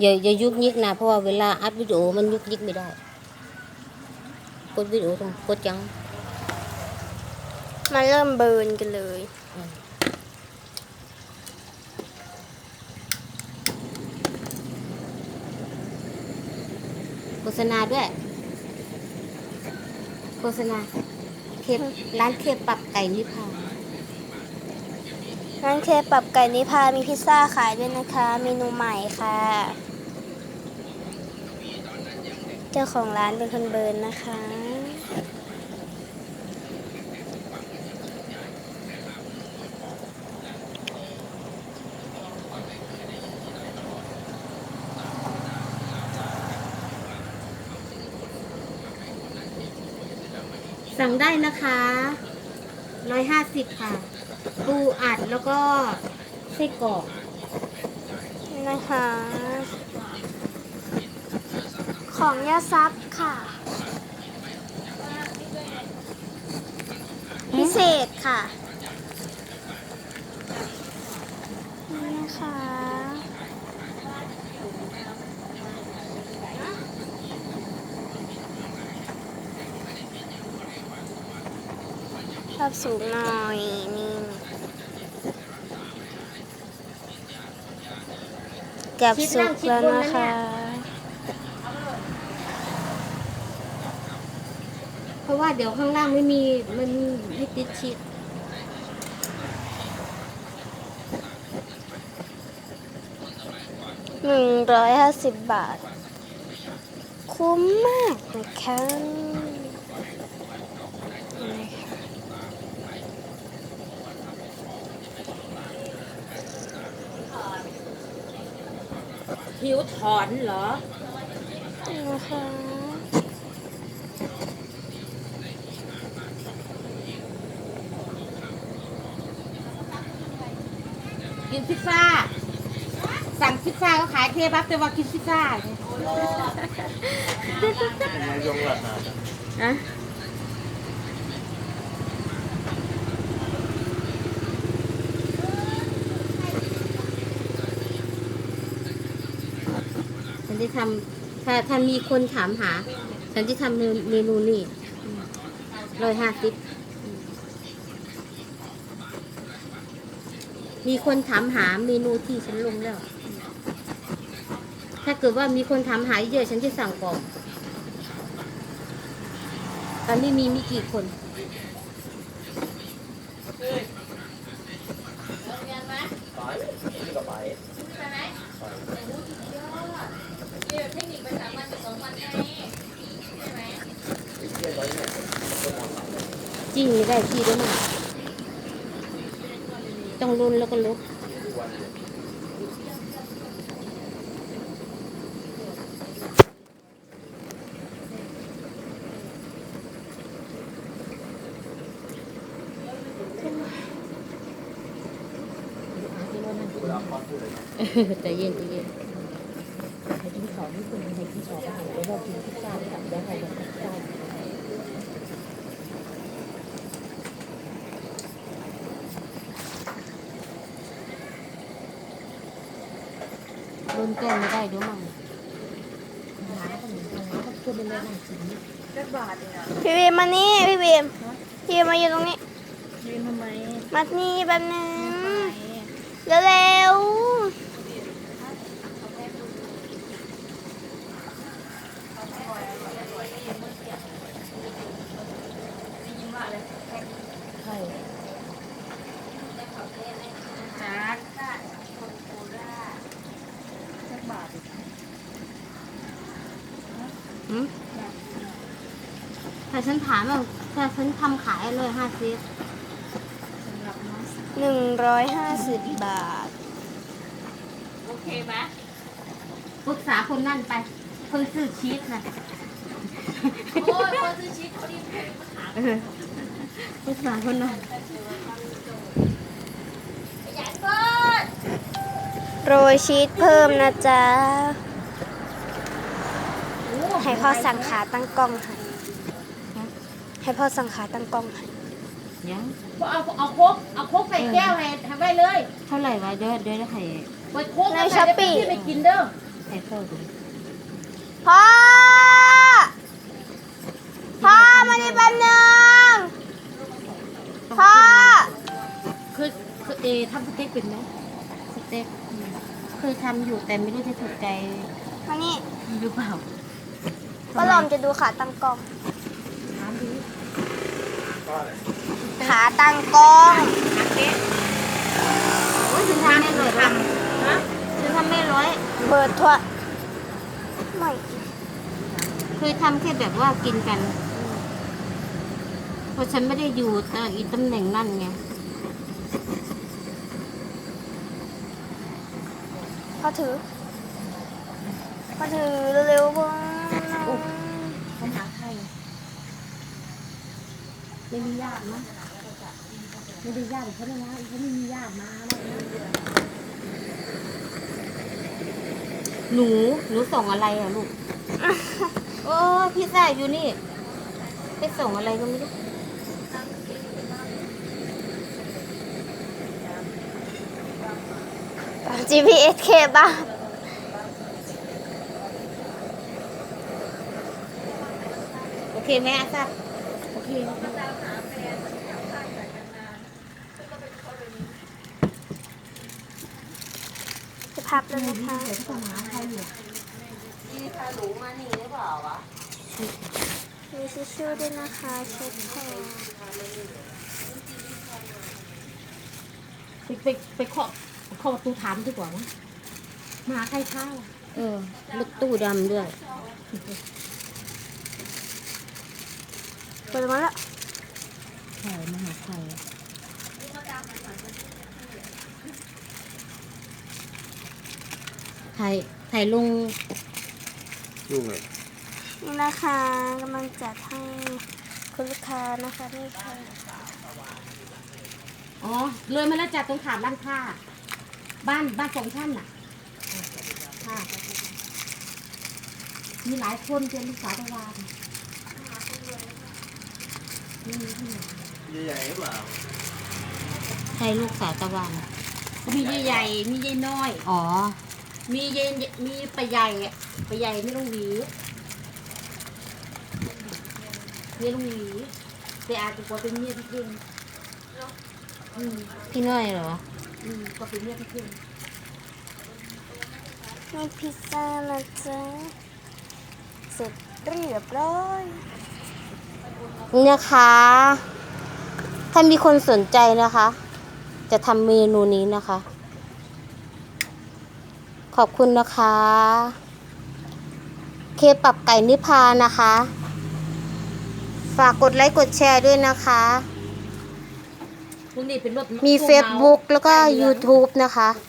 อย่าอย่ายุกยิกนะ เพราะว่าเวลาอัดวิดีโอมันยุกยิกไม่ได้ กดวิดีโอต้องกดจัง มาเริ่มเบิร์นกันเลยโฆษณาด้วย โฆษณาเคปร้านเคปปรับไก่นิพา ร้านเคปรับไก่นิพามีพิซซ่าขายด้วยนะคะ เมนูใหม่ค่ะ เจ้าของร้านเป็นคนเบิร์นนะคะ สั่งได้นะคะร้อยห้าสิบค่ะ ปูอัดแล้วก็ไส้กรอกนี่นะคะ ของยาซับค่ะ พิเศษค่ะนี่นะคะภาพสูงหน่อยนี่ เกับสุกแล้วนะคะ เพราะว่าเดี๋ยวข้างล่างไม่มีมันไม่ติดชิดหนึ่งร้อยห้าสิบบาท คุ้มมากนะคะ ผิวถอนเหรอนี่นะคะกินพิซซ่า สั่งพิซซ่าก็ขายเคบับแต่ว่ากินพิซซ่าเนี่ย นายกหลักนะ อะฉันจะ ทำถ้าถ้ามีคนถามหา ฉันจะทำเมนูนี่ร้อยห้าสิบมีคนถามหาเมนูที่ฉันลงแล้ว ถ้าเกิดว่ามีคนถามหาเยอะฉันจะสั่งก่อนตอนนี้มีมีกี่คน ไปนี่ก็ไป จิ้ได้ที่ด้วยมั้งต้องรุนแล้วก็ลุกแต่เย็นใจเย็นใครที่สอนที่คุณใครที่สอนก็รอกกิน โดนแก้ไม่ได้ด้วยมั้งพี่บีมมานี่พี่บีมพี่บีมมาอยู่ตรงนี้ ยืนทำไมมานี่แป๊บนึงเร็วๆหืม ถ้าฉันถามว่าถ้าฉันทำขายเลยห้าสิบหนึ่งร้อยห้าสิบบาท โอเคไหมปรึกษาคนนั่นไปคนซื้อชีสนะโอ้ยคนซื้อชีสเขาดีเพลงมาหาเออปรึกษาคนนั้นใหญ่เกินโรยชีสเพิ่มนะจ๊ะ ให้พ่อสั่งขาตั้งกล้องให้ให้พ่อสั่งขาตั้งกล้องให้ยังเอาเอาโคกเอาโคกใส่แก้วให้ทำไว้เลยเท่าไหร่วะเดี๋ยวเดี๋ยวให้ไว้โคกแล้วใส่ได้ที่ไปกินเด้อเอให้พ่อดูพ่อพ่อมานี่แป๊บนึงพ่อคือคือเอทำสเต็กเป็นไหมสเต็กอืมเคยทำอยู่แต่ไม่รู้จะถูกใจมานี่หรือเปล่า ป้าหลอมจะดูขาตั้งกล้องถามดิขาตั้งกล้องโอ้ยฉันทำไม่ร้อยทำฮะฉันทำไม่ร้อย เปิดทั่วไม่เคยทำแค่แบบว่ากินกัน เพราะฉันไม่ได้อยู่แต่อีตำแหน่งนั่นไงพ่อถือพ่อถือเร็วๆพ่อปัญหาใคร ไม่มีญาตินะไม่ได้ญาติเขาเลยนะเขาไม่มีญาติมาแล้วนะหนู หนูส่งอะไรอะลูก โอ้พี่ซ่าอยู่นี่ ไปส่งอะไรก็ไม่รู้ GPS เคบ้างโอเคไหมอาซ่าโอเค พับแล้วนะคะเดี๋ยวเขาหาใครอยู่มีทิชชู่ด้วยนะคะเช็ดแผลไปไปไปเคาะเคาะประตูถามดีกว่านะมาหาใครเข้าเออรถตู้ดำด้วยเปิดมาแล้วใช่มาหาใครอะ ถ่ายถ่ายลงยุ่งเลยนี่นะคะกำลังจัดให้คุณลูกค้านะคะนี่ค่ะอ๋อเลยมาแล้วจัดตรงถามร้านค้าบ้านบ้านสองท่านน่ะค่ะมีหลายคนเป็นลูกสาวตะวันนี่ที่ไหนใหญ่ๆหรือเปล่าใช่ลูกสาวตะวันมียายใหญ่มียายน้อย อ๋อ มียายมีปลาใหญ่อะปลาใหญ่ไม่ต้องหวีไม่ต้องหวีแต่อาจจะกว่าเป็นเมียพี่เพ่งอืมพี่น้อยเหรออืมก็เป็นเมียพี่เพ่งนี่พิซซ่านะจ๊ะเสร็จเรียบร้อยนี่นะคะ ถ้ามีคนสนใจนะคะ จะทำเมนูนี้นะคะ ขอบคุณนะคะ เคปรับไก่นิพานะคะ ฝากกดไลค์กดแชร์ด้วยนะคะพวกนี้เป็นรถมีตู้เา Facebook แล้วก็ป้ายเหลือง YouTube นะคะ